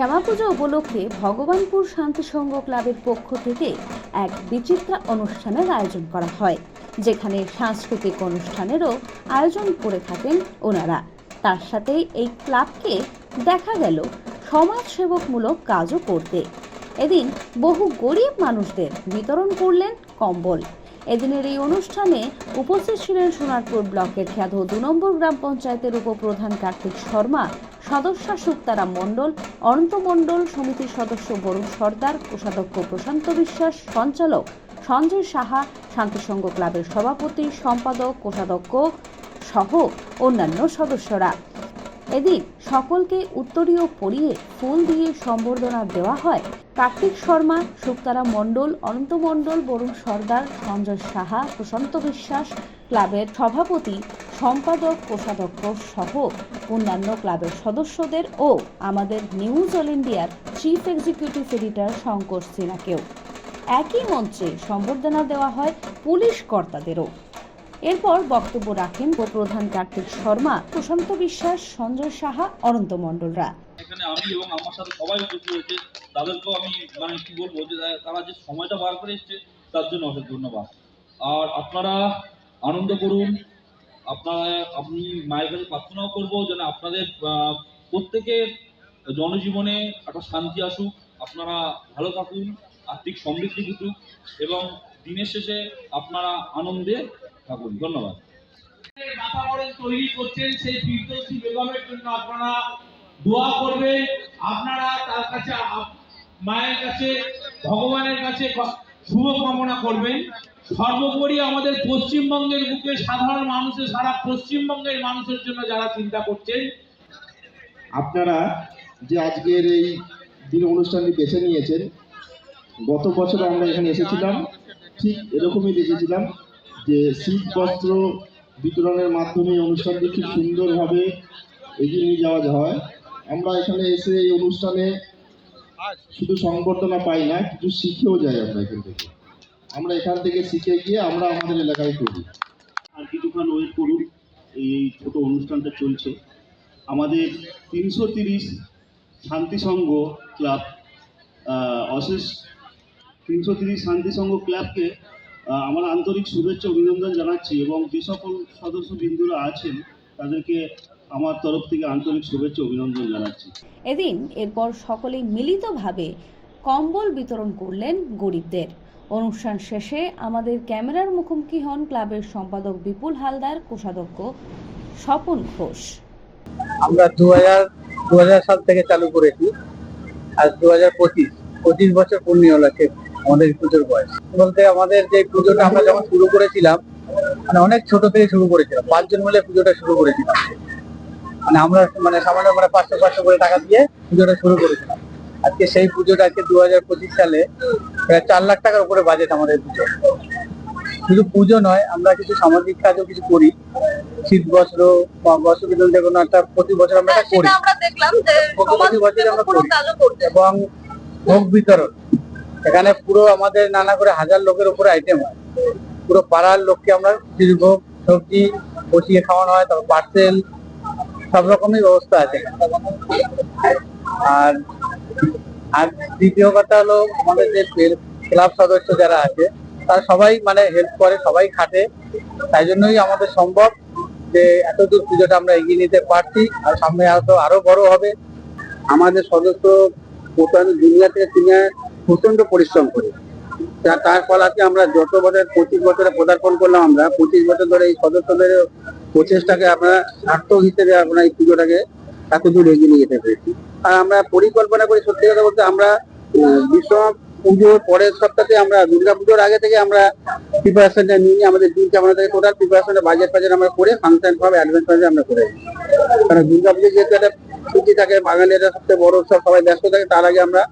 শ্যামা পুজো উপলক্ষে ভগবানপুর শান্তিসংঘ ক্লাবের পক্ষ থেকে এক বিচিত্রা অনুষ্ঠানের আয়োজন করা হয়, যেখানে সাংস্কৃতিক অনুষ্ঠানেরও আয়োজন করে থাকেন ওনারা। তার সাথে এই ক্লাবকে দেখা গেল সমাজসেবকমূলক কাজও করতে। এদিন বহু গরিব মানুষদের বিতরণ করলেন কম্বল। এদিনের এই অনুষ্ঠানে উপস্থিত ছিলেন সোনারপুর ব্লকের খ্যাত দু নম্বর গ্রাম পঞ্চায়েতের উপপ্রধান কার্তিক শর্মা সদস্যা সুক্তারা মণ্ডল, অনন্ত মণ্ডল সমিতির সদস্য বরুণ সর্দার, কোষাধ্যক্ষ প্রশান্ত বিশ্বাস, সঞ্চালক সঞ্জয় সাহা, শান্তিসংঘ ক্লাবের সভাপতি, সম্পাদক, কোষাধ্যক্ষ সহ অন্যান্য সদস্যরা। এদিন সকলকে উত্তরীয় পরিয়ে ফুল দিয়ে সম্বর্ধনা দেওয়া হয়। কার্তিক শর্মা শুক্তারা মণ্ডল, অনন্ত মণ্ডল, বরুণ সর্দার, সঞ্জয় সাহা, প্রশান্ত বিশ্বাস ক্লাবের সভাপতি সম্পাদক কোষাধ্যক্ষ সহ অন্যান্য ক্লাবের সদস্যদের ও আমাদের নিউজ অল ইন্ডিয়ার চিফ এক্সিকিউটিভ এডিটর শঙ্কর সিনহাকেও। একই মঞ্চে সম্বর্ধনা দেওয়া হয় পুলিশ কর্তাদেরও। এরপর বক্তব্য রাখেন উপপ্রধান কার্তিক শর্মা, প্রশান্ত বিশ্বাস, সঞ্জয় সাহা, অনন্ত মণ্ডলরা। এখানে আমি এবং আমার সাথে সবাই উপস্থিত হয়েছে তাদেরকেও আমি মানে কি বলব যে তারা যে সময়টা বার করে এসছে, তার জন্য অশেষ ধন্যবাদ। আর আপনারা আনন্দ করুন আপনারা আপনি মায়ের কাছে প্রার্থনাও করব যেন আপনাদের প্রত্যেকের জনজীবনে একটা শান্তি আসুক। আপনারা ভালো থাকুন, আর্থিক সমৃদ্ধি ঘটুক এবং দিনের শেষে আপনারা আনন্দে থাকুন। ধন্যবাদ। তৈরি করছেন সেই আপনারা করবেন। আপনারা তার কাছে মায়ের কাছে, ভগবানের কাছে শুভ কামনা করবেন। সর্বোপরি আমাদের পশ্চিমবঙ্গের বুকে সাধারণ মানুষের সারা পশ্চিমবঙ্গের মানুষের জন্য যারা চিন্তা করছেন, আপনারা যে আজকের এই দিন অনুষ্ঠানটি বেছে নিয়েছেন, গত বছর আমরা এখানে এসেছিলাম, ঠিক এরকমই দেখেছিলাম যে শীত বস্ত্র বিতরণের মাধ্যমে অনুষ্ঠানটি খুব সুন্দরভাবে এগিয়ে নিয়ে যাওয়া হয়। আমরা এখানে এসে এই অনুষ্ঠানে শুধু সংবর্ধনা পাই না, কিছু শিখেও যাই আমরা এখান থেকে। আমরা এখান থেকে শিখে গিয়ে আমরা আমাদের এলাকায় করি আর কিছুক্ষণ ওয়েট করুন এই ছোট অনুষ্ঠানটা চলছে। আমাদের তিনশো তিরিশ শান্তিসংঘ ক্লাব অশেষ তিনশো তিরিশ শান্তিসংঘ ক্লাবকে আমার আন্তরিক শুভেচ্ছা অভিনন্দন জানাচ্ছি এবং যে সকল সদস্য বিন্দুরা আছেন তাদেরকে আমার তরফ থেকে আন্তরিক শুভেচ্ছা অভিনন্দন জানাচ্ছি। এদিন এরপর সকলেই মিলিতভাবে কম্বল বিতরণ করলেন গরিবদের। অনুষ্ঠান শেষে আমাদের ক্যামেরার মুখোমুখি হন ক্লাবের সম্পাদক বিপুল হালদার, কোষাধ্যক্ষ স্বপন ঘোষ। আমরা দু হাজার সাল থেকে চালু করেছি। আজ দু হাজার পঁচিশ পঁচিশ বছর পূর্ণ হলো আমাদের পুজোর বয়স। বলতে আমাদের যে পুজোটা আমরা যখন শুরু করেছিলাম মানে অনেক ছোট থেকে শুরু করেছিলাম, পাঁচজন মিলে পুজোটা শুরু করেছিলাম। মানে আমরা মানে সামান্য মানে পাঁচশো পাঁচশো করে টাকা দিয়ে পুজোটা শুরু করেছিলাম। আজকে সেই পুজোটা আজকে দু হাজার পঁচিশ সালে প্রায় চার লাখ টাকার উপরে বাজেট আমাদের পুজো। শুধু পুজো নয় আমরা কিছু সামাজিক কাজও কিছু করি। শীত বস্ত্র বা বস্ত্র বিতরণ যে কোনো একটা প্রতি বছর আমরা এটা করি। সেটা আমরা দেখলাম যে প্রতি বছর আমরা করি। এবং ভোগ বিতরণ। এখানে পুরো আমাদের নানা করে হাজার লোকের উপরে আইটেম হয়। পুরো পাড়ার লোককে আমরা ভোগ সবজি বসিয়ে খাওয়ানো হয় তারপর পার্সেল সব রকমের ব্যবস্থা আছে। আর আর দ্বিতীয় কথা হলো আমাদের যে ক্লাব সদস্য যারা আছে, তারা সবাই মানে হেল্প করে, সবাই খাটে। তাই জন্যই আমাদের সম্ভব যে এত দূর পুজোটা আমরা এগিয়ে নিতে পারছি আর সামনে হয়তো আরও বড় হবে। আমাদের সদস্য প্রধান দুনিয়া থেকে তিনি প্রচণ্ড পরিশ্রম করে। তার ফল আজকে আমরা যত বছর, পঁচিশ বছরে পদার্পণ করলাম আমরা, পঁচিশ বছর ধরে এই সদস্যদের প্রচেষ্টাকে আমরা সার্থক হিসেবে আমরা এই পুজোটাকে এত দূর এগিয়ে নিয়ে যেতে পেরেছি। আর আমরা পরিকল্পনা করি সত্যি কথা বলতে, আমরা বিশ্ব পুজোর পরের সপ্তাহে আমরা দুর্গা পুজোর আগে থেকে আমরা প্রিপারেশনটা নিয়ে আমাদের দিন কেমন থেকে টোটাল প্রিপারেশনটা বাজেট ফাজেট আমরা করে ফাংশন ভাবে অ্যাডভান্স ভাবে আমরা করে কারণ দুর্গা পুজো যেহেতু একটা ছুটি থাকে বাঙালিরা সবচেয়ে বড় উৎসব, সবাই ব্যস্ত থাকে, তার আগে আমরা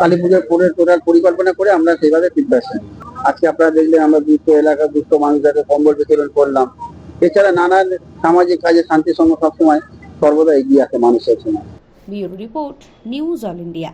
কালী পুজোর পরে টোটাল পরিকল্পনা করে আমরা সেইভাবে প্রিপারেশন আজকে আপনারা দেখলেন আমরা দুস্থ এলাকার দুস্থ মানুষদেরকে কম্বল বিতরণ করলাম। এছাড়া নানান সামাজিক কাজে শান্তি সংঘ সবসময় সর্বদা এগিয়ে আসে মানুষের সময় bureau report news all India